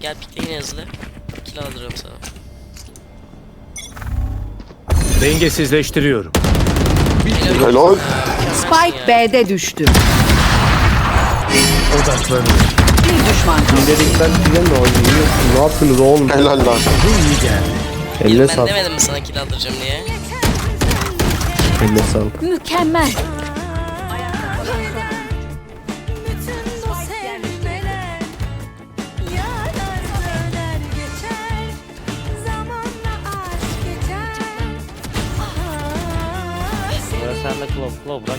Gel pikleyin hızlı. Kill aldırıyorum sana. Dengesizleştiriyorum. Helal. Spike B'de düştü. Odaklanıyorum. Bir düşman kaldı. Filan da oynuyorsun. Ne yapıyorsunuz oğlum? Helal lan. Bu iyi geldi. Eline ben sağlık. demedim mi sana kill aldıracağım diye? Eline sağlık. Mükemmel. Burası sende klov klov bırak.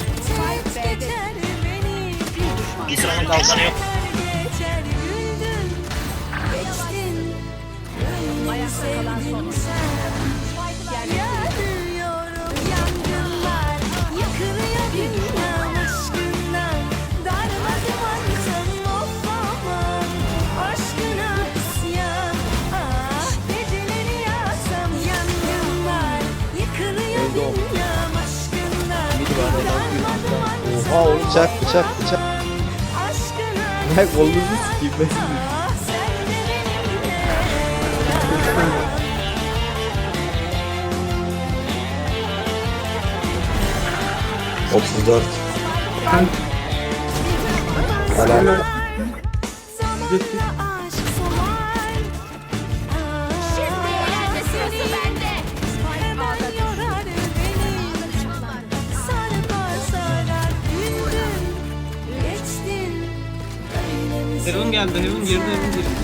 Aşk geçer beni İsa'nın kalkanı yok. Açsam Oha oğlum bıçak bıçak bıçak. Ne kolunuzu sikeyim ben. Ah Otuz dört. Helal. Heaven geldi, Heaven girdi, Heaven girdi.